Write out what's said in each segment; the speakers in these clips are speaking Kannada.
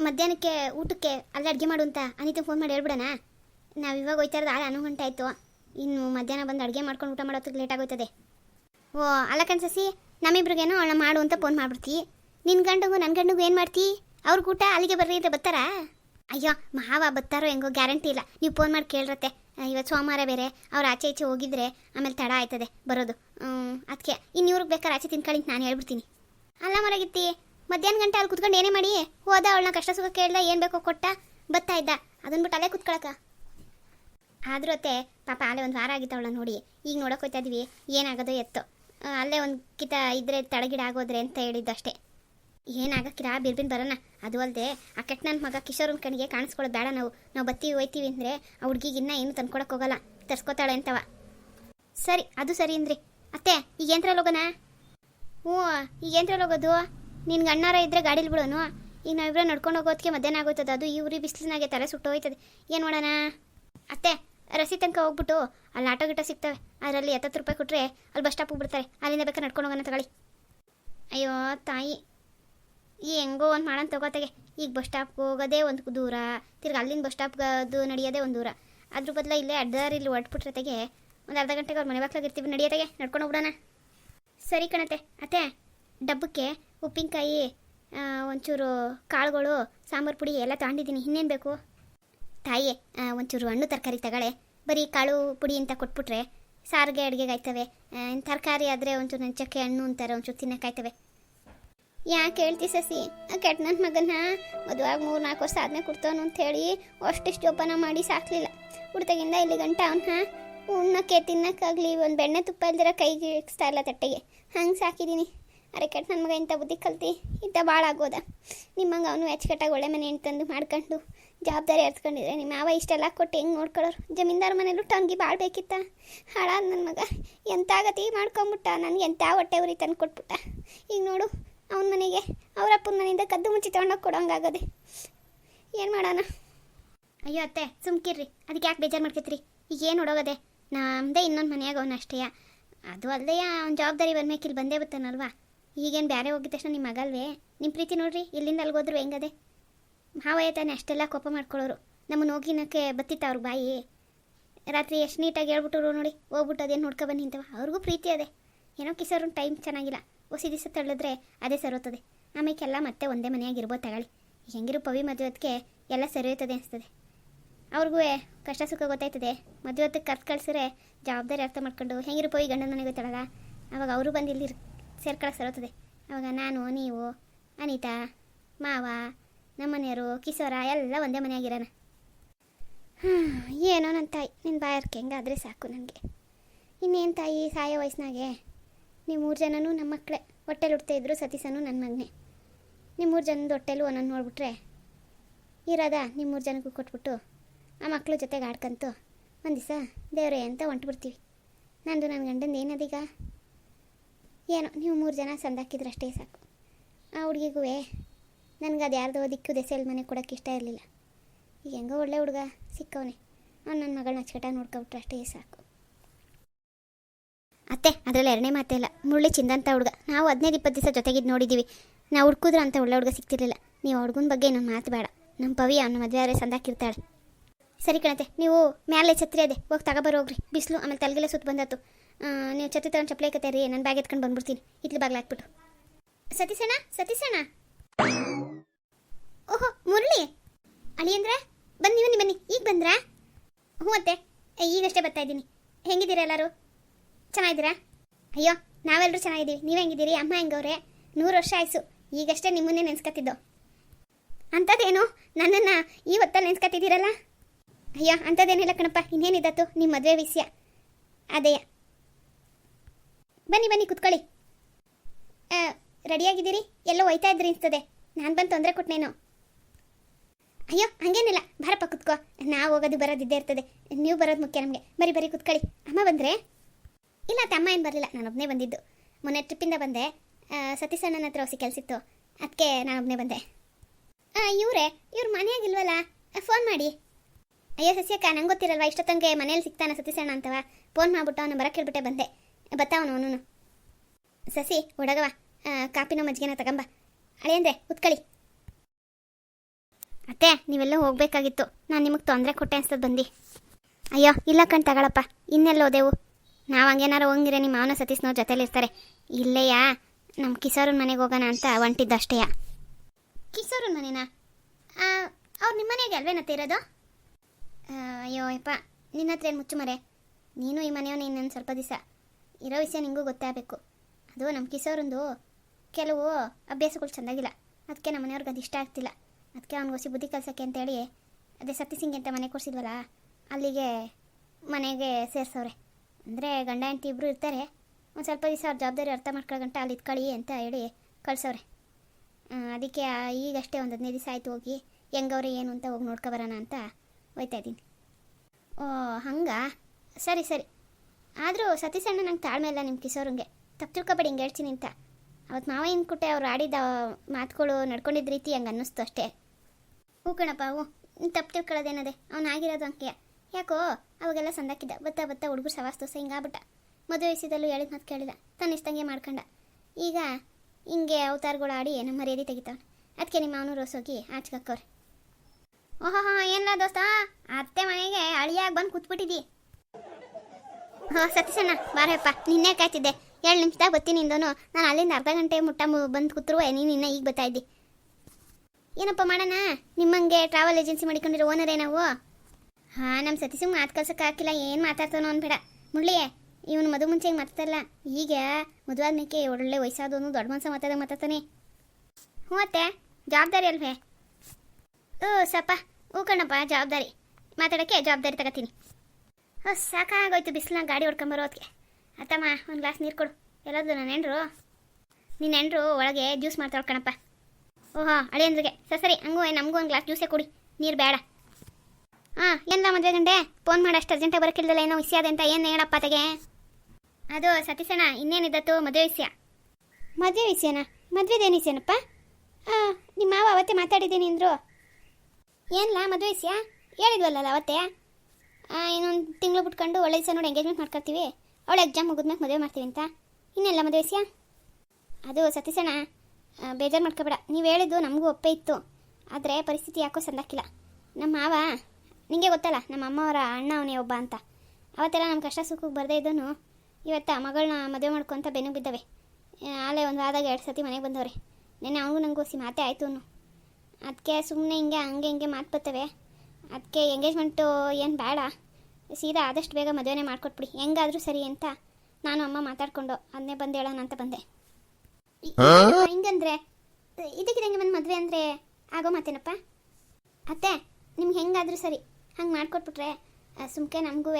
ಮಧ್ಯಾಹ್ನಕ್ಕೆ ಊಟಕ್ಕೆ ಅಲ್ಲಿ ಅಡುಗೆ ಮಾಡು ಅಂತ ಅನಿತ ಫೋನ್ ಮಾಡಿ ಹೇಳ್ಬಿಡೋಣ. ನಾವು ಇವಾಗ ಹೋಯ್ತಾ ಇರೋದು ಆಳು ಹನ್ನೊಂದು ಗಂಟೆ ಆಯಿತು. ಇನ್ನು ಮಧ್ಯಾಹ್ನ ಬಂದು ಅಡುಗೆ ಮಾಡ್ಕೊಂಡು ಊಟ ಮಾಡೋದಕ್ಕೆ ಲೇಟ್ ಆಗೋಯ್ತದೆ. ಓ, ಅಲ್ಲ ಕಣ್ಸಸಿ ನಮ್ಮಿಬ್ರಿಗೇನೋ ಅವಳ ಮಾಡು ಅಂತ ಫೋನ್ ಮಾಡ್ಬಿಡ್ತಿ. ನಿನ್ನ ಗಂಡಗೂ ನನ್ನ ಗಂಡಗೂ ಏನು ಮಾಡ್ತಿ? ಅವ್ರ ಊಟ ಅಲ್ಲಿಗೆ ಬರ್ರಿ ಅಂತ ಬರ್ತಾರಾ? ಅಯ್ಯೋ, ಮಾವ ಬತ್ತಾರೋ ಹೆಂಗೋ ಗ್ಯಾರಂಟಿ ಇಲ್ಲ. ನೀವು ಫೋನ್ ಮಾಡಿ ಕೇಳಿರತ್ತೆ. ಇವತ್ತು ಸೋಮವಾರ ಬೇರೆ. ಅವ್ರು ಆಚೆ ಈಚೆ ಹೋಗಿದ್ರೆ ಆಮೇಲೆ ತಡ ಆಯ್ತದೆ ಬರೋದು. ಅದಕ್ಕೆ ಇನ್ನು ಇವ್ರಿಗೆ ಬೇಕಾದ್ರೆ ಆಚೆ ತಿನ್ಕೊಳ್ಳಿ ನಾನು ಹೇಳ್ಬಿಡ್ತೀನಿ. ಅಲ್ಲ ಮರಗಿತ್ತಿ ಮಧ್ಯಾಹ್ನ ಗಂಟೆ ಅಲ್ಲಿ ಕುತ್ಕೊಂಡು ಏನೇ ಮಾಡಿ? ಹೋದ ಅವಳನ್ನ ಕಷ್ಟ ಸುಖ ಕೇಳ್ದ, ಏನು ಬೇಕೋ ಕೊಟ್ಟ, ಬತ್ತಾ ಇದ್ದ. ಅದನ್ನ ಬಿಟ್ಟು ಅಲ್ಲೇ ಕುತ್ಕೊಳಕ ಆದ್ರೂ ಅತ್ತೆ, ಪಾಪ ಅಲ್ಲೇ ಒಂದು ವಾರ ಆಗಿತ್ತು ಅವಳನ್ನ ನೋಡಿ. ಈಗ ನೋಡಕ್ ಹೋಯ್ತಾ ಇದೀವಿ, ಏನಾಗೋದು ಎತ್ತು. ಅಲ್ಲೇ ಒಂದು ಕಿತ ಇದ್ರೆ ತಡಗಿಡ ಆಗೋದ್ರೆ ಅಂತ ಹೇಳಿದ್ದು ಅಷ್ಟೇ. ಏನಾಗಕ್ಕಿರ ಬಿರ್ಬಿನ್ ಬರೋಣ. ಅದು ಅಲ್ಲದೆ ಆ ಕೆಟ್ಟ ನನ್ನ ಮಗ ಕಿಶೋರನ ಕಣ್ಣಿಗೆ ಕಾಣಿಸ್ಕೊಳ್ಳೋದು ಬೇಡ ನಾವು. ನಾವು ಬತ್ತೀವಿ, ಹೋಯ್ತೀವಿ ಅಂದರೆ ಆ ಹುಡುಗಿಗಿನ್ನ ಏನು ತಂದ್ಕೊಡಕ್ಕೆ ಹೋಗಲ್ಲ. ತರ್ಸ್ಕೊತಾಳೆ ಅಂತವ. ಸರಿ, ಅದು ಸರಿ ಅಂದ್ರಿ. ಅತ್ತೆ, ಈಗ ಏನ್ರಲ್ಲಿ ಹೋಗೋಣ ಹ್ಞೂ, ಈಗ ಏನ್ರಲ್ಲಿ ಹೋಗೋದು ನಿನ್ಗೆ ಗಣ್ಣಾರ ಇದ್ರೆ ಗಾಡೀಲಿ ಬಿಡೋನು. ಈಗ ನಾವಿಬ್ರ ನಡ್ಕೊಂಡು ಹೋಗೋದಕ್ಕೆ ಮಧ್ಯಾಹ್ನ ಆಗೋಯ್ತದ ಅದು ಇವ್ರಿ ಬಿಸಿಲಿನಾಗೆ ತಲೆ ಸುಟ್ಟು ಹೋಯ್ತದೆ. ಏನು ಮಾಡೋಣ? ಅತ್ತೆ ರಸಿ ತನಕ ಹೋಗ್ಬಿಟ್ಟು ಅಲ್ಲಿ ಆಟೋ ಗಿಟ ಸಿಗ್ತವೆ. ಅದರಲ್ಲಿ ಎತ್ತತ್ತು ರೂಪಾಯಿ ಕೊಟ್ಟರೆ ಅಲ್ಲಿ ಬಸ್ ಸ್ಟಾಪ್ ಬಿಡ್ತಾರೆ ಅಲ್ಲಿಂದ ಬೇಕಾದ್ರೆ ನಡ್ಕೊಂಡು ಹೋಗೋಣ ತಗೊಳ್ಳಿ. ಅಯ್ಯೋ, ತಾಯಿ. ಈ ಹೆಂಗೋ ಒಂದು ಮಾಡೋಣ ತಗೋತಾಗೆ ಈಗ ಬಸ್ ಸ್ಟಾಪ್ಗೆ ಹೋಗೋದೇ ಒಂದು ದೂರ. ತಿರ್ಗಿ ಅಲ್ಲಿಂದ ಬಸ್ ಸ್ಟಾಪ್ಗೆ ಅದು ನಡೆಯೋದೇ ಒಂದು ದೂರ. ಅದ್ರ ಬದಲ ಇಲ್ಲೇ ಅಡ್ಡದಾರ ಇಲ್ಲಿ ಹೊಟ್ಬಿಟ್ರೆ ಒಂದು ಅರ್ಧ ಗಂಟೆಗೆ ಅವ್ರ ಮನೆ ಬಾಕ್ಲಾಗಿರ್ತೀವಿ ನಡೆಯೋತೆಗೆ ನಡ್ಕೊಂಡು ಹೋಗ್ಬಿಡೋಣ. ಸರಿ ಕಣತೆ ಅತ್ತೆ ಡಬ್ಬಕ್ಕೆ ಉಪ್ಪಿನಕಾಯಿ ಒಂಚೂರು ಕಾಳುಗಳು, ಸಾಂಬಾರು ಪುಡಿ ಎಲ್ಲ ತಗೊಂಡಿದ್ದೀನಿ. ಇನ್ನೇನು ಬೇಕು? ತಾಯಿ ಒಂಚೂರು ಹಣ್ಣು ತರಕಾರಿ ತಗೊಳ್ಳೆ. ಬರೀ ಕಾಳು ಪುಡಿ ಅಂತ ಕೊಟ್ಬಿಟ್ರೆ ಸಾರಿಗೆ ಅಡುಗೆಗೆ ಆಯ್ತವೆ. ತರಕಾರಿ ಆದರೆ ಒಂಚೂರು ನಂಚಕ್ಕೆ ಹಣ್ಣು ಅಂತಾರೆ, ಒಂಚೂರು ತಿನ್ನೋಕ್ಕಾಯ್ತವೆ ಯಾಕೆ ಹೇಳ್ತಿ ಸಸಿ? ಕೆಟ್ಟ ನನ್ನ ಮಗನ ಮದುವಾಗಿ ಮೂರು ನಾಲ್ಕು ವರ್ಷ ಆದ್ಮೇಲೆ ಕೊಡ್ತಾವನು ಅಂತ ಹೇಳಿ ಅಷ್ಟಿಷ್ಟು ಜೋಪಾನ ಮಾಡಿ ಸಾಕಲಿಲ್ಲ. ಹುಡ್ತಾಗಿಂದ ಇಲ್ಲಿ ಗಂಟ ಅವನ್ನ ಉಣ್ಣಕ್ಕೆ, ತಿನ್ನೋಕ್ಕಾಗಲಿ, ಒಂದು ಬೆಣ್ಣೆ ತುಪ್ಪ ಇಲ್ದಿರ ಕೈಗೆ ಇಕ್ಸ್ತಾ ಇಲ್ಲ ತಟ್ಟೆಗೆ. ಹಂಗೆ ಸಾಕಿದ್ದೀನಿ ಅರೆ ಕೆಟ್ಟ ನನ್ನ ಮಗ ಇಂಥ ಬುದ್ಧಿ ಕಲ್ತಿ, ಇಂಥ ಭಾಳ ಆಗೋದ. ನಿಮ್ಮಂಗೆ ಅವನು ಅಚ್ಚುಕಟ್ಟಾಗಿ ಒಳ್ಳೆ ಮನೆ ತಂದು ಮಾಡ್ಕೊಂಡು, ಜವಾಬ್ದಾರಿ ಎತ್ಕೊಂಡಿದ್ರೆ ನಿಮ್ಮ ಮಾವ ಇಷ್ಟೆಲ್ಲ ಕೊಟ್ಟು ಹೆಂಗೆ ನೋಡ್ಕೊಳ್ಳೋರು ಜಮೀನ್ದಾರ ಮನೆಯಲ್ಲೂ ಟಂಗಿ ಭಾಳ ಬೇಕಿತ್ತ. ಹಾಳಾದ ನನ್ನ ಮಗ ಎಂಥ ಗತಿ ಮಾಡ್ಕೊಂಬಿಟ್ಟ, ನನಗೆ ಎಂಥ ಹೊಟ್ಟೆ ಉರಿ ತಂದು ಕೊಟ್ಬಿಟ್ಟ. ಈಗ ನೋಡು, ಅವನ ಮನೆಗೆ ಅವರಪ್ಪನ ಮನೆಯಿಂದ ಕದ್ದು ಮುಚ್ಚಿ ತೊಗೊಂಡೋಗಿ ಕೊಡೋಂಗಾಗದೆ ಏನು ಮಾಡೋಣ? ಅಯ್ಯೋ ಅತ್ತೆ ಸುಮ್ಕಿರ್ರಿ ಅದಕ್ಕೆ ಯಾಕೆ ಬೇಜಾರು ಮಾಡ್ಕೈತ್ರಿ? ಈಗ ಏನು ನೋಡೋಗದೆ ನಮ್ಮದೇ ಇನ್ನೊಂದು ಮನೆಯಾಗ ಅವನು ಅಷ್ಟೇ ಅದು ಅಲ್ಲದೆ ಅವ್ನ ಜವಾಬ್ದಾರಿ ಬರ್ಮೇಕಿಲ್ಲಿ ಬಂದೇ ಬರ್ತಾನಲ್ವಾ ಈಗೇನು ಬೇರೆ ಹೋಗಿದ ತಕ್ಷಣ ನಿಮ್ಮ ಮಗಲ್ವೇ? ನಿಮ್ಮ ಪ್ರೀತಿ ನೋಡ್ರಿ, ಇಲ್ಲಿಂದ ಅಲ್ಗೋದ್ರು ಹೆಂಗದೆ? ಮಾವಯ್ಯ ತಾನೆ ಅಷ್ಟೆಲ್ಲ ಕೋಪ ಮಾಡ್ಕೊಳ್ಳೋರು ನಮ್ಮನ್ನು ಹೋಗಿನಕ್ಕೆ ಬತ್ತಿತ್ತ ಅವ್ರ ಬಾಯಿ. ರಾತ್ರಿ ಎಷ್ಟು ನೀಟಾಗಿ ಹೇಳ್ಬಿಟ್ಟರು ನೋಡಿ, ಹೋಗ್ಬಿಟ್ಟು ಅದೇನು ನೋಡ್ಕೊ ಬನ್ನಿ ಅಂತವ. ಅವ್ರಿಗೂ ಪ್ರೀತಿ ಅದೇ. ಏನೋ ಕಿಸೋರು ಟೈಮ್ ಚೆನ್ನಾಗಿಲ್ಲ. ಹೊಸಿ ದಿವಸ ತಳ್ಳಿದ್ರೆ ಅದೇ ಸರೋತದೆ ಆಮೇಲೆಲ್ಲ ಮತ್ತೆ ಒಂದೇ ಮನೆಯಾಗಿರ್ಬೋದು ತಗೊಳ್ಳಿ. ಹೆಂಗಿರು ಪವಿ ಮದುವೆ ಎಲ್ಲ ಸರಿ ಹೋಯ್ತದೆ ಅನಿಸ್ತದೆ. ಅವ್ರಿಗೂ ಕಷ್ಟ ಸುಖ ಗೊತ್ತಾಯ್ತದೆ. ಮದುವೆ ಹೊತ್ತಿಗೆ ಕರ್ತು ಕಳ್ಸಿದ್ರೆ ಜವಾಬ್ದಾರಿ ಅರ್ಥ ಮಾಡ್ಕೊಂಡು, ಹೆಂಗಿರು ಪವಿ ಗಂಡನ ಮನೆಗೆ ಗೊತ್ತಾಳಲ್ಲ ಅವಾಗ ಅವರು ಬಂದು ಇಲ್ಲಿ ಸೇರ್ಕೊಳಕ್ಕೆ ಸರೋತದೆ ಅವಾಗ ನಾನು, ನೀವು, ಅನಿತಾ, ಮಾವ, ನಮ್ಮನೆಯವರು, ಕಿಶೋರ ಎಲ್ಲ ಒಂದೇ ಮನೆಯಾಗಿರೋಣ. ಹಾಂ, ಏನೋ ನನ್ನ ತಾಯಿ ನಿನ್ನ ಬಾಯರ್ಕೆ ಹೆಂಗಾದರೆ ಸಾಕು ನನಗೆ. ಇನ್ನೇನು ತಾಯಿ ಸಾಯೋ ವಯಸ್ಸಿನಾಗೆ? ನೀವು ಮೂರು ಜನನೂ ನಮ್ಮ ಮಕ್ಕಳೇ ಹೊಟ್ಟೆಲಿ ಇದ್ದರು ಸತೀಸನು ನನ್ನ ಮಗನೇ. ನಿಮ್ಮ ಮೂರು ಜನದ ಹೊಟ್ಟೆಲು ಒಂದೊಂದು ನೋಡ್ಬಿಟ್ರೆ? ಇರೋದ ನಿಮ್ಮ ಮೂರು ಜನಕ್ಕೂ ಕೊಟ್ಬಿಟ್ಟು ಆ ಮಕ್ಳ ಜೊತೆಗೆ ಆಡ್ಕಂತು. ಒಂದು ದಿವಸ ದೇವ್ರೇ ಅಂತ ಹೊಂಟ್ಬಿಡ್ತೀವಿ. ನಂದು ನನ್ನ ಗಂಡಂದು ಏನದೀಗ? ಏನೋ, ನೀವು ಮೂರು ಜನ ಸಂದಾಕಿದ್ರಷ್ಟೇ ಸಾಕು. ಆ ಹುಡುಗಿಗೂ ನನಗೆ ಅದು ಯಾರ್ದೋ ದಿಕ್ಕು ದೆಸೆಯಲ್ಲಿ ಮನೆ ಕೊಡೋಕ್ಕೆ ಇಷ್ಟ ಇರಲಿಲ್ಲ. ಈಗ ಹೆಂಗೋ ಒಳ್ಳೆ ಹುಡುಗ ಸಿಕ್ಕವನೆ. ಅವ್ನು ನನ್ನ ಮಗಳನ್ನ ಅಚ್ಚುಕಟ್ಟಾಗಿ ನೋಡ್ಕೊಬಿಟ್ರೆ ಅಷ್ಟೇ ಸಾಕು. ಅತ್ತೆ, ಅದರಲ್ಲಿ ಎರಡನೇ ಮಾತೇ ಇಲ್ಲ. ಮುರುಳಿ ಚಿಂದಂತ ಹುಡುಗ. ನಾವು ಹದಿನೈದು ಇಪ್ಪತ್ತು ದಿವಸ ಜೊತೆಗಿದ್ದು ನೋಡಿದ್ದೀವಿ ನಾವು ಹುಡ್ಕಿದ್ರೆ ಅಂತ ಒಳ್ಳೆ ಹುಡುಗ ಸಿಗ್ತಿರ್ಲಿಲ್ಲ ನೀವು ಹುಡುಗನ ಬಗ್ಗೆ ನಮ್ಮ ಮಾತು ಬೇಡ. ನಮ್ಮ ಪವಿ ಅವನ ಮದುವೆ ಆದರೆ ಸಂದಾಕಿರ್ತಾಳೆ ಸರಿ ಕಣತೆ, ನೀವು ಮ್ಯಾಲೆ ಛತ್ರಿ ಅದೇ, ಹೋಗಿ ತಗೊಬರೋ ಹೋಗ್ರಿ. ಬಿಸಿಲು, ಆಮೇಲೆ ತಲೆಗೆಲ್ಲ ಸುತ್ತ ಬಂದತ್ತು. ನೀವು ಛತ್ರಿ ತಗೊಂಡು ಚಪ್ಪಲಿ ರೀ ನನ್ನ ಬ್ಯಾಗ್ ಎತ್ಕೊಂಡು ಬಂದ್ಬಿಡ್ತೀನಿ. ಇತ್ಲು ಬಾಗ್ಲ ಹಾಕ್ಬಿಟ್ಟು. ಸತೀಸಣ್ಣ ಸತೀಸಣ್ಣ ಓಹೋ, ಮುರಳಿ. ಅಳಿಯಂದ್ರೆ ಬನ್ನಿ ಬನ್ನಿ ಬನ್ನಿ. ಈಗ ಬಂದ್ರಾ? ಹ್ಞೂ ಅತ್ತೆ. ಈಗಷ್ಟೇ ಬರ್ತಾ ಇದ್ದೀನಿ. ಹೆಂಗಿದ್ದೀರಾ ಎಲ್ಲರೂ? ಚೆನ್ನಾಗಿದ್ದೀರಾ? ಅಯ್ಯೋ ನಾವೆಲ್ಲರೂ ಚೆನ್ನಾಗಿದ್ದೀವಿ. ನೀವು ಹೆಂಗಿದ್ದೀರಿ? ಅಮ್ಮ ಹೆಂಗವ್ರೆ? ನೂರು ವರ್ಷ ಆಯ್ಸು. ಈಗಷ್ಟೇ ನಿಮ್ಮನ್ನೇ ನೆನ್ಸ್ಕೊತಿದ್ದು ಅಂಥದ್ದೇನು? ನನ್ನನ್ನು ಈ ಹೊತ್ತಲ್ಲಿ ನೆನ್ಸ್ಕೊತಿದ್ದೀರಲ್ಲ ಅಯ್ಯೋ, ಅಂಥದ್ದೇನಿಲ್ಲ ಕಣಪ್ಪ ಇನ್ನೇನಿದ್ದಾತು ನಿಮ್ಮ ಮದುವೆ ವಿಷಯ. ಅದೇಯ ಬನ್ನಿ ಬನ್ನಿ, ಕುತ್ಕೊಳ್ಳಿ. ರೆಡಿಯಾಗಿದ್ದೀರಿ? ಎಲ್ಲೋ ಹೋಯ್ತಾ ಇದ್ರಿ ಅನಿಸ್ತದೆ. ನಾನು ಬಂದು ತೊಂದರೆ ಕೊಟ್ಟನೇನು ಅಯ್ಯೋ, ಹಂಗೇನಿಲ್ಲ. ಬಾರಪ್ಪ, ಕುತ್ಕೋ. ನಾವು ಹೋಗೋದು ಬರೋದು ಇದ್ದೇ ಇರ್ತದೆ. ನೀವು ಬರೋದು ಮುಖ್ಯ ನಮಗೆ. ಬರೀ ಬರೀ, ಕುತ್ಕೊಳ್ಳಿ. ಅಮ್ಮ ಬಂದರೆ? ಇಲ್ಲ ತಮ್ಮ ಏನು ಬರಲಿಲ್ಲ. ನಾನು ಒಬ್ಬನೇ ಬಂದಿದ್ದು. ಮೊನ್ನೆ ಟ್ರಿಪ್ಪಿಂದ ಬಂದೆ. ಸತೀಶಣ್ಣನ ಹತ್ರ ಹೊಸಿ ಕೆಲಸಿತ್ತು ಅದಕ್ಕೆ ನಾನು ಒಬ್ಬನೇ ಬಂದೆ. ಇವರೇ, ಇವ್ರ ಮನೆಯಾಗಿಲ್ವಲ್ಲ ಫೋನ್ ಮಾಡಿ. ಅಯ್ಯೋ ಸಸ್ಯಕ್ಕ, ನಂಗೆ ಗೊತ್ತಿರಲ್ವಾ, ಇಷ್ಟೊತ್ತಂಗೆ ಮನೇಲಿ ಸಿಗ್ತಾನೆ ಸತೀಶಣ್ಣ ಅಂತವ. ಫೋನ್ ಮಾಡ್ಬಿಟ್ಟು ಅವನು ಬರಕ್ಕೆ ಹೇಳ್ಬಿಟ್ಟೆ ಬಂದೆ. ಬತ್ತಾವನು ಅವನು ಸಸಿ ಹುಡುಗವ ಕಾಪಿನೋ ಮಜ್ಜಿಗೆನ ತಗೊಂಬ. ಅಳಿಯಂದ್ರೆ ಉತ್ಕಳಿ. ಅತ್ತೆ, ನೀವೆಲ್ಲ ಹೋಗಬೇಕಾಗಿತ್ತು. ನಾನು ನಿಮಗೆ ತೊಂದರೆ ಕೊಟ್ಟೆ ಅನ್ಸ್ತದೆ ಬಂದು. ಅಯ್ಯೋ, ಇಲ್ಲ ಕಣ್, ತಗೊಳಪ್ಪ. ಇನ್ನೆಲ್ಲ ಹೋದೆವು. ನಾವು ಹಂಗೇನಾರು ಹೋಗಿರೆ ನಿಮ್ಮ ಮಾವನ ಸತೀಶ್ನವ್ರ ಜೊತೆಲಿ ಇರ್ತಾರೆ. ಇಲ್ಲೆಯಾ? ನಮ್ಮ ಕಿಸೋರನ ಮನೆಗೆ ಹೋಗೋಣ ಅಂತ ಹೊಂಟಿದ್ದಷ್ಟೇಯ ಕಿಸೋರನ ಮನೆನಾ? ಅವ್ರು ನಿಮ್ಮ ಮನೆಗೆ ಅಲ್ವೇನತ್ತೆ ಇರೋದು? ಅಯ್ಯೋ ಯಪ್ಪ ನಿನ್ನ ಹತ್ರ ಏನು ಮುಚ್ಚು ಮರೆ ನೀನು ಈ ಮನೆಯವನ ಇನ್ನೊಂದು ಸ್ವಲ್ಪ ದಿವಸ ಇರೋ ವಿಷಯ ನಿಂಗೂ ಗೊತ್ತಾಗಬೇಕು ಅದು ನಮ್ಮ ಕಿಸೋರೊಂದು ಕೆಲವು ಅಭ್ಯಾಸಗಳು ಚೆಂದಾಗಿಲ್ಲ. ಅದಕ್ಕೆ ನಮ್ಮ ಮನೆಯವ್ರಿಗೆ ಅದು ಇಷ್ಟ ಆಗ್ತಿಲ್ಲ. ಅದಕ್ಕೆ ಅವ್ನಿಗೋಸಿ ಬುದ್ಧಿ ಕಲ್ಸೋಕ್ಕೆ ಅಂತೇಳಿ ಅದೇ ಸತ್ಯಸಿಂಗ್ ಅಂತ ಮನೆ ಕೊಡಿಸಿದ್ವಲ್ಲ, ಅಲ್ಲಿಗೆ ಮನೆಗೆ ಸೇರಿಸೋರೆ ಅಂದರೆ ಗಂಡ, ಹೆಂಡತಿ ಇಬ್ಬರು ಇರ್ತಾರೆ. ಒಂದು ಸ್ವಲ್ಪ ದಿವಸ ಅವ್ರ ಜವಾಬ್ದಾರಿ ಅರ್ಥ ಮಾಡ್ಕೊಳಗಂಟ ಅಲ್ಲಿ ಇದ್ಕೊಳ್ಳಿ ಅಂತ ಹೇಳಿ ಕಳ್ಸವ್ರೆ. ಅದಕ್ಕೆ ಈಗಷ್ಟೇ ಒಂದು ಹದಿನೈದು ದಿವಸ ಆಯ್ತು ಹೋಗಿ ಹೆಂಗವ್ರೆ, ಏನು ಅಂತ ಹೋಗಿ ನೋಡ್ಕೊಬರೋಣ ಅಂತ ಹೋಯ್ತಾ ಇದ್ದೀನಿ. ಓ, ಹಂಗಾ? ಸರಿ ಸರಿ. ಆದರೂ ಸತೀಶ್ ಅಣ್ಣ ನಂಗೆ ತಾಳ್ಮೆ ಇಲ್ಲ ನಿಮ್ಮ ಕಿಶೋರಂಗೆ. ತಪ್ಪು ತಿಳ್ಕೊಬೇಡಿ, ಹಿಂಗೆ ಹೇಳ್ತೀನಿ ಅಂತ. ಅವತ್ತು ಮಾವಯ್ಯನ ಕುಟ್ಟೆ ಅವ್ರು ಆಡಿದ ಮಾತುಗಳು ನಡ್ಕೊಂಡಿದ್ದ ರೀತಿ ಹಂಗೆ ಅನ್ನಿಸ್ತು ಅಷ್ಟೇ. ಹೂ ಕಣಪ್ಪ, ಹೂ. ತಪ್ಪು ತಿಳ್ಕೊಳ್ಳೋದೇನದೆ ಅವ್ನು ಆಗಿರೋದು ಅಂಕೆಯ. ಯಾಕೋ ಅವಾಗೆಲ್ಲ ಸಂದಾಕಿದ್ದ ಬತ್ತ ಬತ್ತ ಹುಡುಗರು ಸವಾಸ್ ದೋಸೆ ಹಿಂಗಾಗ್ಬಿಟ್ಟ ಮದುವೆ ವಯಸ್ಸಿದಲ್ಲೂ ಹೇಳಿದ ಮಾತು ಕೇಳಿದ ತನ್ನ ಇಷ್ಟಂಗೆ ಮಾಡ್ಕೊಂಡ. ಈಗ ಹಿಂಗೆ ಅವತಾರ್ಗಳು ಆಡಿ ನಮ್ಮ ಮರ್ಯಾದೆ ತೆಗಿತಾವ ಅದಕ್ಕೆ ನಿಮ್ಮ ಅವನು ರೋಸೋಗಿ ಆಚ್ಕಕ್ಕವ್ರೆ ಓಹೋ ಏನಿಲ್ಲ ದೋಸ್ತ? ಅತ್ತೆ ಮನೆಗೆ ಅಳಿಯಾಗಿ ಬಂದು ಕೂತ್ಬಿಟ್ಟಿದ್ದಿ ಹಾ, ಸತೀಶಣ್ಣ ಬಾರಪ್ಪ ನಿನ್ನೆ ಕಾಯ್ತಿದ್ದೆ. ಎರಡು ನಿಮಿಷದಾಗ ಬರ್ತೀನಿ ನಿಂದನು ನಾನು ಅಲ್ಲಿಂದ ಅರ್ಧ ಗಂಟೆ ಮುಟ್ಟ ಬಂದು ಕೂತ್ರು ನೀನು ಇನ್ನ ಈಗ ಬರ್ತಾ ಏನಪ್ಪ ಮಾಡೋಣ? ನಿಮ್ಮಂಗೆ ಟ್ರಾವೆಲ್ ಏಜೆನ್ಸಿ ಮಾಡಿಕೊಂಡಿರೋ ಓನರೇ ನಾವು? ಹಾಂ ನಮ್ಮ ಸತೀಶಂಗೆ ಮಾತು ಕಳ್ಸಕ್ಕೆ ಹಾಕಿಲ್ಲ ಏನು ಮಾತಾಡ್ತಾನೋ ಅನ್ಬೇಡ. ಮುಳ್ಳಿ ಇವನು ಮದುವೆ ಮುಂಚೆ ಹಿಂಗೆ ಮಾತಾಡಲ್ಲ ಈಗ ಮದುವಾದ ಆದ್ಮೇಲೆ ಒಳ್ಳೆ ವಯಸ್ಸಾದವನು, ದೊಡ್ಡ ಮನ್ಸ ಮಾತಾಡೋ ಮಾತಾಡ್ತಾನೆ. ಹ್ಞೂ ಅತ್ತೆ, ಜವಾಬ್ದಾರಿ ಅಲ್ವೇ? ಓ, ಸಪ್ಪ ಹ್ಞೂ ಕಣಪ್ಪ ಜವಾಬ್ದಾರಿ. ಮಾತಾಡೋಕ್ಕೆ ಜವಾಬ್ದಾರಿ ತಗೋತೀನಿ. ಓ, ಸಾಕಾಗೋಯ್ತು ಬಿಸಿಲಾಗ ಗಾಡಿ ಹೊಡ್ಕೊಂಬರೋ ಅದಕ್ಕೆ ಅತ್ತಮ್ಮ, ಒಂದು ಗ್ಲಾಸ್ ನೀರು ಕೊಡು. ಎಲ್ಲದು ನನ್ನ ಹೆಂಡ್ರು? ನಿನ್ನ ಹೆಂಡ್ರು ಒಳಗೆ ಜ್ಯೂಸ್ ಮಾಡ್ತಾಳೆ ಕಣಪ್ಪ. ಓಹೋ ಅಳಿಯಂದ್ರಿಗೆ ಸರಿ ಸರಿ, ಹಂಗೂ ನಮಗೂ ಒಂದು ಗ್ಲಾಸ್ ಜ್ಯೂಸೇ ಕೊಡಿ. ನೀರು ಬೇಡ. ಹಾಂ ಎಲ್ಲ ಮದುವೆ ಗಂಡೆ? ಫೋನ್ ಮಾಡಿ, ಅಷ್ಟು ಅರ್ಜೆಂಟಾಗಿ ಬರೋಕ್ಕಿಲ್ದಲ್ಲ ಏನೋ ವಿಷಯ ಅದೆ ಅಂತ ಏನು ಹೇಳಪ್ಪ ತಗೆ ಅದು ಸತೀಶಣ್ಣ ಇನ್ನೇನಿದ್ದತ್ತು ಮದುವೆ ವಿಷಯ? ಮದುವೆ ವಿಷಯನಾ? ಮದುವೆದೇನು ವಿಷಯನಪ್ಪ? ಹಾಂ ನಿಮ್ಮ ಮಾವ ಅವತ್ತೇ ಮಾತಾಡಿದ್ದೀನಿ ಅಂದರು. ಏನಿಲ್ಲ ಮದುವೆ ಸ್ಯಾ ಹೇಳಿದ್ವಲ್ಲ ಅವತ್ತೇ? ಇನ್ನೊಂದು ತಿಂಗಳು ಬಿಟ್ಕೊಂಡು ಒಳ್ಳೆ ದಿವಸ ನೋಡಿ ಎಂಗೇಜ್ಮೆಂಟ್ ಮಾಡ್ಕೊತೀವಿ ಅವಳು ಎಕ್ಸಾಮ್ ಮುಗಿದ್ಮೇಲೆ ಮದುವೆ ಮಾಡ್ತೀವಿ ಅಂತ. ಇನ್ನೆಲ್ಲ ಮದುವೆ ಸ್ಯಾ ಅದು ಸತೀಶಣ್ಣ ಬೇಜಾರು ಮಾಡ್ಕೋಬೇಡ. ನೀವು ಹೇಳಿದ್ದು ನಮಗೂ ಒಪ್ಪೆ ಇತ್ತು. ಆದರೆ ಪರಿಸ್ಥಿತಿ ಯಾಕೋ ಸಂದಾಕಿಲ್ಲ ನಮ್ಮ ಮಾವ ನಿಮಗೆ ಗೊತ್ತಲ್ಲ ನಮ್ಮ ಅಮ್ಮವರ ಅಣ್ಣ ಅವನೇ ಒಬ್ಬ ಅಂತ. ಅವತ್ತೆಲ್ಲ ನಮ್ಮ ಕಷ್ಟ ಸುಖಕ್ಕೆ ಬರದೇ ಇದ್ದನು ಇವತ್ತು ಮಗಳನ್ನ ಮದುವೆ ಮಾಡ್ಕೊಂತ ಬೆನ್ನು ಬಿದ್ದವೆ ಆಲೇ ಒಂದು ವಾರದಾಗ ಎರಡು ಸತಿ ಮನೆಗೆ ಬಂದವ್ರೆ. ನೆನ್ನೆ ಅವನಿಗೂ ನಂಗೆ ಸಿ ಮಾತೇ ಆಯಿತು ಅವನು. ಅದಕ್ಕೆ ಸುಮ್ಮನೆ ಹಿಂಗೆ ಹಂಗೆ ಹಿಂಗೆ ಮಾತು ಬರ್ತವೆ ಅದಕ್ಕೆ ಎಂಗೇಜ್ಮೆಂಟು ಏನು ಬೇಡ. ಸೀದಾ ಆದಷ್ಟು ಬೇಗ ಮದುವೆನೇ ಮಾಡ್ಕೊಟ್ಬಿಡಿ. ಹೆಂಗಾದರೂ ಸರಿ ಅಂತ ನಾನು ಅಮ್ಮ ಮಾತಾಡ್ಕೊಂಡು ಅದನ್ನೇ ಬಂದು ಹೇಳೋಣ ಅಂತ ಬಂದೆ. ಹೆಂಗಂದ್ರೆ ಇದಕ್ಕಿದಂಗೆ ಬಂದು ಮದುವೆ ಅಂದರೆ ಆಗೋ ಮಾತೇನಪ್ಪ? ಅತ್ತೆ ನಿಮ್ಗೆ ಹೆಂಗಾದರೂ ಸರಿ. ಹಂಗೆ ಮಾಡ್ಕೊಟ್ಬಿಟ್ರೆ ಸುಮ್ಕೆ ನಮಗೂ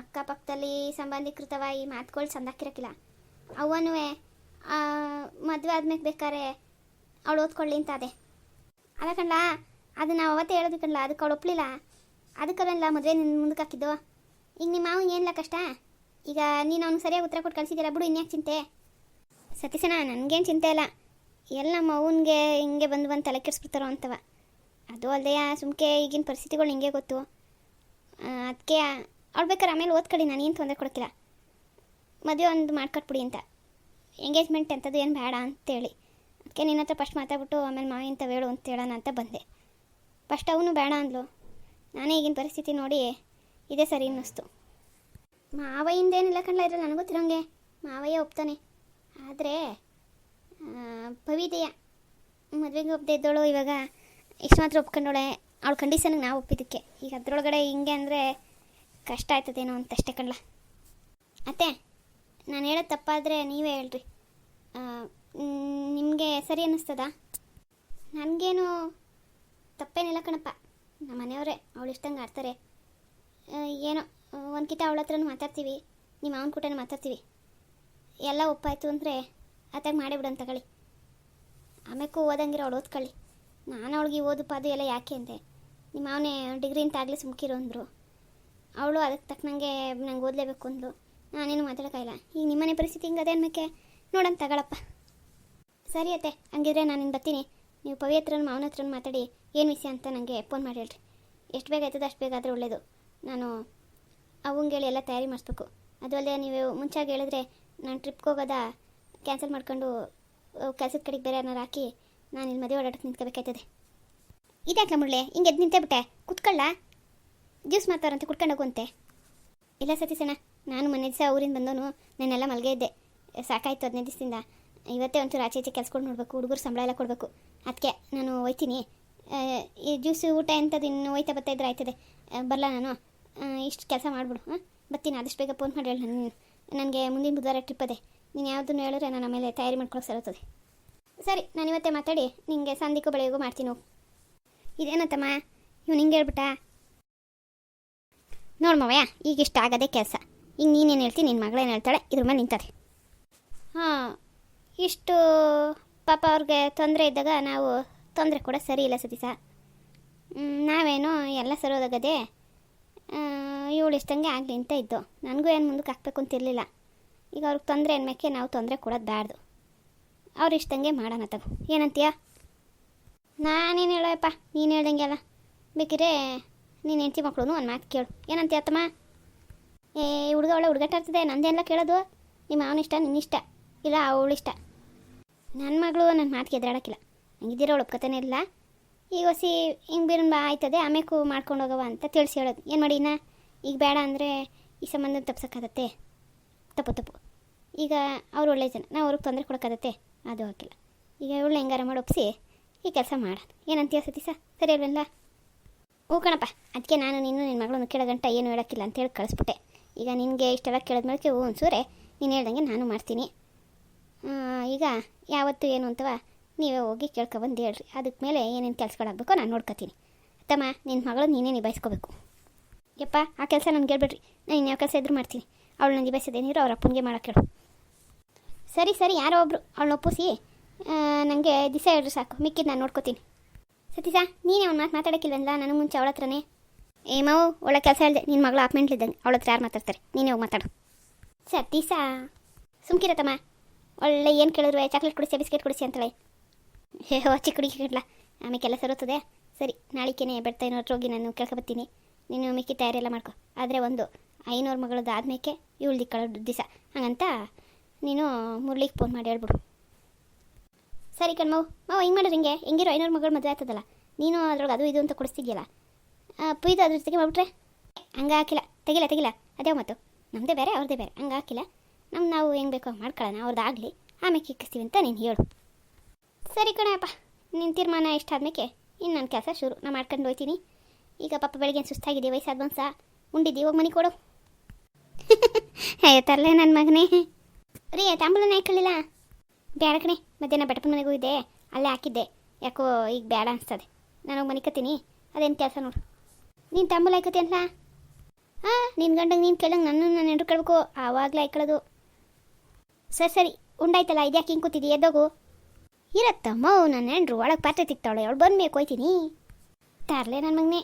ಅಕ್ಕಪಕ್ಕದಲ್ಲಿ ಸಂಬಂಧಿಕೃತವ ಈ ಮಾತುಗಳು ಸಂದಾಕಿರಕ್ಕಿಲ್ಲ. ಅವನೂ ಮದುವೆ ಆದ್ಮೇಲೆ ಬೇಕಾರೆ ಅವಳು ಓದ್ಕೊಳ್ಳಿ ಅಂತ ಅದೇ. ಅಲ್ಲ ಕಣ್ಲ, ಅದು ನಾವು ಅವತ್ತೇ ಹೇಳೋದು ಕಣ್ಲ, ಅದಕ್ಕೆ ಅವಳು ಒಪ್ಪಲಿಲ್ಲ ಅದಕ್ಕಲ್ಲ ಮದುವೆ ನಿನ್ನ ಮುಂದಕ್ಕೆ ಹಾಕಿದ್ದು? ಈಗ ನಿಮ್ಮ ಮಾವನಿಗೆ ಏನಿಲ್ಲ ಕಷ್ಟ? ಈಗ ನೀನು ಅವ್ನಿಗೆ ಸರಿಯಾಗಿ ಉತ್ತರ ಕೊಟ್ಟು ಕಳಿಸಿದ್ದೀರ ಬಿಡು ಇನ್ಯಾಕೆ ಚಿಂತೆ? ಸತೀಶಣ್ಣ, ನನಗೇನು ಚಿಂತೆ ಇಲ್ಲ. ಎಲ್ಲ ನಮ್ಮ ಅವನಿಗೆ ಹಿಂಗೆ ಬಂದು ಬಂದು ತಲೆ ಕೆಡಿಸ್ಬಿಡ್ತಾರೋ ಅಂತವ. ಅದು ಅಲ್ಲದೆ ಸುಮ್ಕೆ ಈಗಿನ ಪರಿಸ್ಥಿತಿಗಳು ಹಿಂಗೆ ಗೊತ್ತು. ಅದಕ್ಕೆ ಅವ್ಳು ಬೇಕಾದ್ರೆ ಆಮೇಲೆ ಓದ್ಕೊಳ್ಳಿ, ನಾನು ಏನು ತೊಂದರೆ ಕೊಡೋಕ್ಕಿಲ್ಲ. ಮದುವೆ ಒಂದು ಮಾಡ್ಕೊಟ್ಬಿಡಿ ಅಂತ. ಎಂಗೇಜ್ಮೆಂಟ್ ಅಂಥದ್ದು ಏನು ಬೇಡ ಅಂತೇಳಿ. ಅದಕ್ಕೆ ನಿನ್ನ ಹತ್ರ ಫಸ್ಟ್ ಮಾತಾಡ್ಬಿಟ್ಟು ಆಮೇಲೆ ಮಾವಿ ಅಂತ ಹೇಳು ಅಂತ ಹೇಳೋಣ ಅಂತ ಬಂದೆ. ಫಸ್ಟ್ ಅವನು ಬೇಡ ಅಂದ್ಲು. ನಾನೇ ಈಗಿನ ಪರಿಸ್ಥಿತಿ ನೋಡಿ ಇದೇ ಸರಿ ಅನ್ನಿಸ್ತು. ಮಾವಯ್ಯಿಂದ ಏನಿಲ್ಲ ಕಣ್ಲ ಇರಲ್ಲ ನನಗೆ ಗೊತ್ತಿರೋಂಗೆ. ಮಾವಯ್ಯ ಒಪ್ತಾನೆ. ಆದರೆ ಭವಿದೆಯ ಮದುವೆಗೆ ಒಪ್ಪದೆ ಇದ್ದೋಳು ಇವಾಗ ಇಷ್ಟು ಮಾತ್ರ ಒಪ್ಕೊಂಡೋಳೆ ಅವಳ ಕಂಡೀಷನ್ಗೆ ನಾವು ಒಪ್ಪಿದ್ದಕ್ಕೆ. ಈಗ ಅದರೊಳಗಡೆ ಹಿಂಗೆ ಅಂದರೆ ಕಷ್ಟ ಆಯ್ತದೇನೋ ಅಂತ ಅಷ್ಟೇ ಅತ್ತೆ, ನಾನು ಹೇಳೋದು ತಪ್ಪಾದರೆ ನೀವೇ ಹೇಳ್ರಿ. ನಿಮಗೆ ಸರಿ ಅನ್ನಿಸ್ತದ? ನನಗೇನು ತಪ್ಪೇನಿಲ್ಲ ಕಣಪ್ಪ. ನಮ್ಮ ಮನೆಯವರೇ, ಅವಳು ಇಷ್ಟಂಗೆ ಆಡ್ತಾರೆ. ಏನೋ ಒಂದು ಕಿತ ಅವಳ ಹತ್ರನೂ ಮಾತಾಡ್ತೀವಿ. ನಿಮ್ಮ ಅವನ ಕೂಟನೂ ಮಾತಾಡ್ತೀವಿ. ಎಲ್ಲ ಒಪ್ಪಾಯಿತು ಅಂದರೆ ಅತ್ತಾಗ ಮಾಡೇ ಬಿಡೋಣ ತಗೊಳ್ಳಿ. ಆಮೇಕು ಓದಂಗಿರೋ ಅವಳು ಓದ್ಕೊಳ್ಳಿ. ನಾನು ಅವಳಿಗೆ ಓದು ಪಾದು ಎಲ್ಲ ಯಾಕೆ ಅಂದೆ? ನಿಮ್ಮ ಅವನೇ ಡಿಗ್ರಿ ಅಂತ ಆಗಲಿ ಸುಮ್ಕಿರು ಅಂದರು. ಅವಳು ಅದಕ್ಕೆ ತಕ್ಕನಂಗೆ ನಂಗೆ ಓದಲೇಬೇಕು ಅಂದ್ಲು. ನಾನೇನು ಮಾತಾಡೋಕ್ಕಾಗಿಲ್ಲ. ಈಗ ನಿಮ್ಮನೆ ಪರಿಸ್ಥಿತಿ ಹಿಂಗೆ ಅದೇ ಅನ್ಮೇಕೆ ನೋಡೋಣ ತಗೊಳಪ್ಪ. ಸರಿ ಅತ್ತೆ, ಹಂಗಿದ್ರೆ ನಾನು ಇನ್ನು ಬರ್ತೀನಿ. ನೀವು ಪವಿತ್ರನ ಮಾವನ ಹತ್ರನೂ ಮಾತಾಡಿ, ಏನು ವಿಷಯ ಅಂತ ನನಗೆ ಫೋನ್ ಮಾಡಿ ಹೇಳ್ರಿ. ಎಷ್ಟು ಬೇಗ ಆಯ್ತದ ಅಷ್ಟು ಬೇಗ ಆದರೆ ಒಳ್ಳೆಯದು ನಾನು ಅವಂಗೇಳಿ ಎಲ್ಲ ತಯಾರಿ ಮಾಡಿಸ್ಬೇಕು. ಅದು ಅಲ್ಲದೆ ನೀವು ಮುಂಚಾಗಿ ಹೇಳಿದ್ರೆ ನಾನು ಟ್ರಿಪ್ಗೆ ಹೋಗೋದ ಕ್ಯಾನ್ಸಲ್ ಮಾಡ್ಕೊಂಡು ಕೆಲ್ಸದ ಕಡೆಗೆ ಬೇರೆ ಏನಾರು ಹಾಕಿ ನಾನು ಇಲ್ಲಿ ಮದುವೆ ಓಡಾಟಕ್ಕೆ ನಿಂತ್ಕೋಬೇಕಾಯ್ತದೆ. ಇದ್ಯಾಕ್ಲ ಮುಳ್ಳೆ ಹಿಂಗೆ ಎದ್ದು ನಿಂತೇ ಬಿಟ್ಟೆ ಕುತ್ಕೊಳ್ಳ? ಜ್ಯೂಸ್ ಮಾಡ್ತಾರಂತೆ ಕುಟ್ಕೊಂಡು ಹೋಗುವಂತೆ. ಇಲ್ಲ ಸತೀಸಣ್ಣ ನಾನು ಮೊನ್ನೆ ದಿವಸ ಊರಿಂದ ಬಂದವನು ನಾನೆಲ್ಲ ಮಲಗೇ ಇದ್ದೆ. ಸಾಕಾಯ್ತು ಹದಿನೈದು ದಿವಸದಿಂದ. ಇವತ್ತೇ ಒಂಚೂರು ಆಚೆ ಈಚೆ ಕೆಲ್ಸ್ಕೊಂಡು ನೋಡಬೇಕು, ಹುಡುಗರು ಸಂಬಳ ಎಲ್ಲ ಕೊಡಬೇಕು. ಅದಕ್ಕೆ ನಾನು ಹೋಯ್ತೀನಿ. ಈ ಜ್ಯೂಸು ಊಟ ಎಂಥದ್ದು ಇನ್ನು ಹೋಯ್ತಾ ಬರ್ತಾ ಇದ್ರೆ ಆಯ್ತದೆ. ಬರಲ್ಲ ನಾನು? ಇಷ್ಟು ಕೆಲಸ ಮಾಡಿಬಿಡು, ಹಾಂ? ಬರ್ತೀನಿ, ಆದಷ್ಟು ಬೇಗ ಫೋನ್ ಮಾಡಿ ಹೇಳಿ ನಾನು. ನನಗೆ ಮುಂದಿನ ಬುಧವಾರ ಟ್ರಿಪ್ ಅದೇ. ನೀನು ಯಾವುದನ್ನು ಹೇಳಿದ್ರೆ ನಾನು ಆಮೇಲೆ ತಯಾರಿ ಮಾಡ್ಕೊಳಕ್ಕೆ ಸರುತ್ತದೆ ಸರಿ, ನಾನು ಇವತ್ತೇ ಮಾತಾಡಿ ನಿಮಗೆ ಸಂಧಿಗೂ ಬೆಳೆಯೋಗು ಮಾಡ್ತೀನಿ ಇದೇನತ್ತಮ್ಮ? ಇವ್ನು ಹಿಂಗೆ ಹೇಳ್ಬಿಟ್ಟ? ಈಗ ಇಷ್ಟ ಆಗದೆ ಕೆಲಸ. ಈಗ ನೀನೇನು ಹೇಳ್ತೀನಿ ನಿನ್ನ ಮಗಳೇನು ಹೇಳ್ತಾಳೆ, ಇದ್ರ ಮೇಲೆ ನಿಂತದೆ. ಹಾಂ ಇಷ್ಟು ಪಾಪ ಅವ್ರಿಗೆ ತೊಂದರೆ ಇದ್ದಾಗ ನಾವು ತೊಂದರೆ ಕೂಡ ಸರಿ ಇಲ್ಲ ಸತೀಸ ನಾವೇನು ಎಲ್ಲ ಸರೋದಾಗದೆ ಇವಳು ಇಷ್ಟಂಗೆ ಆಗಲಿ ಅಂತ ಇದ್ದು. ನನಗೂ ಏನು ಮುಂದಕ್ಕೆ ಹಾಕ್ಬೇಕು ಅಂತಿರಲಿಲ್ಲ ಈಗ ಅವ್ರಿಗೆ ತೊಂದರೆ ಅನ್ಮೇಕೆ ನಾವು ತೊಂದರೆ ಕೊಡೋದು ಬ್ಯಾಡ್ದು. ಅವ್ರು ಇಷ್ಟಂಗೆ ಮಾಡೋಣ ತಗೋ. ಏನಂತೀಯ? ನಾನೇನು ಹೇಳೋಯಪ್ಪ, ನೀನು ಹೇಳ್ದಂಗೆ ಅಲ್ಲ. ಬೇಕಿದ್ರೆ ನೀನು ಹೆಂಡತಿ ಮಕ್ಕಳು ಒಂದು ಮಾತು ಕೇಳು. ಏನಂತೀಯ ಅತ್ತಮ್ಮ? ಏ, ಹುಡುಗ ಒಳ್ಳೆ ಹುಡುಗಾಟ ಇರ್ತದೆ ನಂದೇನೆಲ್ಲ ಕೇಳೋದು. ನಿಮ್ಮ ಅವನಿಷ್ಟ ಇಷ್ಟ, ನಿನ್ನ ಇಷ್ಟ. ಇಲ್ಲ ಅವಳಿಷ್ಟ ನನ್ನ ಮಗಳು ನನ್ನ ಮಾತಿಗೆ ಎದುರಾಡೋಕ್ಕಿಲ್ಲ ಹಂಗಿದ್ದೀರೋ ಒಪ್ಕೋತಾನೆ ಇಲ್ಲ. ಈಗ ಹೊಸಿ ಹಿಂಗೆ ಬಿರು ಬಾ ಆಯ್ತದೆ ಆಮೇಕು ಮಾಡ್ಕೊಂಡು ಹೋಗವ ಅಂತ ತಿಳಿಸಿ ಹೇಳೋದು. ಏನು ಮಾಡಿ ಇನ್ನ? ಈಗ ಬೇಡ ಅಂದರೆ ಈ ಸಂಬಂಧ ತಪ್ಸೋಕ್ಕಾಗತ್ತೆ. ತಪ್ಪು ತಪ್ಪು. ಈಗ ಅವ್ರು ಒಳ್ಳೆ ಜನ, ನಾವು ಅವ್ರಿಗೆ ತೊಂದರೆ ಕೊಡೋಕ್ಕಾಗತ್ತೆ. ಅದು ಹಾಕಿಲ್ಲ. ಈಗ ಇವಳು ಹೆಂಗಾರ ಮಾಡಿ ಒಪ್ಪಿಸಿ ಈ ಕೆಲಸ ಮಾಡ. ಏನಂತೀಯ ಸತೀಸ ಸರಿ ಅಲ್ವಲ್ಲ ಹ್ಞೂ ಕಣಪ್ಪ ಅದಕ್ಕೆ ನಾನು ನೀನು ನಿನ್ನ ಮಗಳನ್ನು ಕೇಳೋ ಗಂಟ ಏನು ಹೇಳೋಕ್ಕಿಲ್ಲ ಅಂತೇಳಿ ಕಳಿಸ್ಬಿಟ್ಟೆ. ಈಗ ನಿನಗೆ ಇಷ್ಟೆಲ್ಲ ಕೇಳಿದ್ಮೇಲೆ ಹ್ಞೂ ಸೂರೆ, ನೀನು ಹೇಳ್ದಂಗೆ ನಾನು ಮಾಡ್ತೀನಿ. ಈಗ ಯಾವತ್ತು ಏನು ಅಂತವ ನೀವೇ ಹೋಗಿ ಕೇಳ್ಕೊಬಂದು ಹೇಳ್ರಿ. ಅದಕ್ಕೆ ಮೇಲೆ ಏನೇನು ಕೆಲಸಗಳಾಗಬೇಕೋ ನಾನು ನೋಡ್ಕೊತೀನಿ. ತಮ್ಮ ನಿನ್ನ ಮಗಳು ನೀನೇ ನಿಭಾಯಿಸ್ಕೋಬೇಕು. ಯಪ್ಪ, ಆ ಕೆಲಸ ನನಗೆ ಹೇಳ್ಬೇಡ್ರಿ. ನಾನು ಇನ್ಯಾವ ಕೆಲಸ ಇದ್ರೂ ಮಾಡ್ತೀನಿ. ಅವಳನ್ನ ನಿಭಾಯಿಸೋದೇನಿದ್ರು ಅವ್ರ ಅಪ್ಪನಿಗೆ ಮಾಡೋಕೆ ಹೇಳು. ಸರಿ ಸರಿ, ಯಾರೋ ಒಬ್ಬರು ಅವಳನ್ನ ಒಪ್ಪಿಸಿ. ನನಗೆ ದಿವಸ ಹೇಳ್ರಿ ಸಾಕು. ಮಿಕ್ಕಿದ್ದು ನಾನು ನೋಡ್ಕೋತೀನಿ. ಸತೀಸ ನೀನೇ ಅವ್ನು ಮಾತು ಮಾತಾಡೋಕ್ಕಿಲ್ಲಲ್ಲ ನನಗೆ ಮುಂಚೆ ಅವಳ ಹತ್ರನೇ. ಏ ಮಾವು ಒಳ್ಳೆ ಕೆಲಸ ಹೇಳಿದೆ. ನಿನ್ನ ಮಗಳು ಅಪ್ಮೆಂಟ್ಲಿದ್ದಂಗೆ ಅವಳ ಹತ್ರ ಯಾರು ಮಾತಾಡ್ತಾರೆ? ನೀನೇ ಹೋಗಿ ಮಾತಾಡು. ಸತೀಸ ಸುಮ್ಕಿರತ್ತಮ್ಮ. ಒಳ್ಳೆ ಏನು ಕೇಳಿದ್ರು ಚಾಕ್ಲೇಟ್ ಕುಡಿಸಿ, ಬಿಸ್ಕೆಟ್ ಕುಡಿಸಿ ಅಂತೇಳಿ. ಹೇ, ಹೋ, ಚಿಕ್ಕ ಹುಡುಗಿ ಕೇಳಲ್ಲ ಆಮೇಲೆ ಕೆಲಸ ಇರುತ್ತದೆ ಸರಿ, ನಾಳಿಕೆನೇ ಬೆಡ್ತಾ ಹತ್ರ ಹೋಗಿ ನಾನು ಕೇಳ್ಕೊಬತ್ತೀನಿ ನೀನು ಮಿಕ್ಕಿ ತಯಾರಿ ಎಲ್ಲ ಮಾಡ್ಕೊ. ಆದರೆ ಒಂದು ಐನೂರು ಮಗಳದ್ದು ಆದ್ಮೇಕೆ ಇವಳು ದಿಕ್ಕಳ ದಿವಸ ಹಂಗಂತ ನೀನು ಮುರಳಿಗೆ ಫೋನ್ ಮಾಡಿ ಹೇಳ್ಬಿಡು. ಸರಿ ಕಣ್ಮವು ಮಾವ ಹಿಂಗೆ ಮಾಡಿದ್ರೆ ಹಿಂಗೆ? ಹೆಂಗಿರೋ ಐನೂರು ಮಗಳು ಮದುವೆ ಆಗ್ತದಲ್ಲ ನೀನು ಅದ್ರೊಳಗೆ ಅದು ಇದು ಅಂತ ಕೊಡಿಸ್ತಿದ್ಯಲ್ಲ. ಪುಯ್ದು ಅದ್ರ ಜೊತೆಗೆ ಮಾಡ್ಬಿಟ್ರೆ? ಹಂಗೆ ಹಾಕಿಲ್ಲ ತೆಗಿಲ್ಲ ತೆಗಿಲ್ಲ. ಅದೇ ಮತ್ತು ನಮ್ಮದೇ ಬೇರೆ ಅವ್ರದ್ದೇ ಬೇರೆ. ಹಂಗೆ ಹಾಕಿಲ್ಲ ನಮ್ಮ ನಾವು ಹೆಂಗೆ ಬೇಕೋ ಮಾಡ್ಕೊಳ್ಳೋಣ ಅವ್ರದ್ದಾಗಲಿ ಆಮೇಲೆ ಕಿಕ್ಕಿಸ್ತೀವಿ ಅಂತ ನೀನು ಹೇಳು. ಸರಿ ಕಣಪ್ಪ ನಿನ್ನ ತೀರ್ಮಾನ ಇಷ್ಟ ಆದ್ಮೇಲೆ ಇನ್ನು ನನ್ನ ಕೆಲಸ ಶುರು. ನಾ ಮಾಡ್ಕೊಂಡು ಹೋಗ್ತೀನಿ ಈಗ ಪಾಪ ಬೆಳಗ್ಗೆ ಸುಸ್ತಾಗಿದೆ, ವಯಸ್ಸಾದ ಬಂಸ ಉಂಡಿದ್ದೀವಿ ಹೋಗಿ ಮನೆ ಕೊಡು. ಅಯ್ಯೋ ತರಲೆ ನನ್ನ ಮಗನೇ. ರೀ, ತಾಂಬೂಲನೇ ಹಾಕೊಳ್ಳಿಲ್ಲ? ಬೇಡ ಕಣೆ, ಮಧ್ಯಾಹ್ನ ಬೆಟಪನ ಮನೆಗೆ ಹೋಗಿದ್ದೆ. ಅಲ್ಲೇ ಹಾಕಿದ್ದೆ. ಯಾಕೋ ಈಗ ಬೇಡ ಅನಿಸ್ತದೆ. ನಾನು ಮನಿಕತ್ತೀನಿ. ಅದೇನು ಕೆಲಸ ನೋಡು. ನೀನು ತಾಂಬೂಲ ಹಾಕತಿ ಅಂತ? ಹಾಂ ನಿನ್ನ ಗಂಡಂಗೆ ನೀನು ಕೇಳಂಗೆ ನನ್ನ ನಾನು ಎಂಟ್ರು ಕೇಳಬೇಕು. ಆವಾಗಲೇ ಹಾಕೊಳ್ಳೋದು. ಸರಿ ಸರಿ, ಉಂಡಾಯ್ತಲ್ಲ, ಇದ್ಯಾಕೆ ಹಿಂಗೆ ಕೂತಿದ್ದಿ? ಎದ್ದೋಗು. ಇರತ್ತಮ್ಮ ನನ್ನ ಹೆಂಡ್ರು ಒಳಗೆ ಪಾತ್ರೆ ತಿಕ್ತಾವಳೆ, ಅವಳು ಬಂದ ಮೇಲೆ ಕೊಯ್ತೀನಿ. ತರಲೆ ನನ್ನ ಮಗನೇ.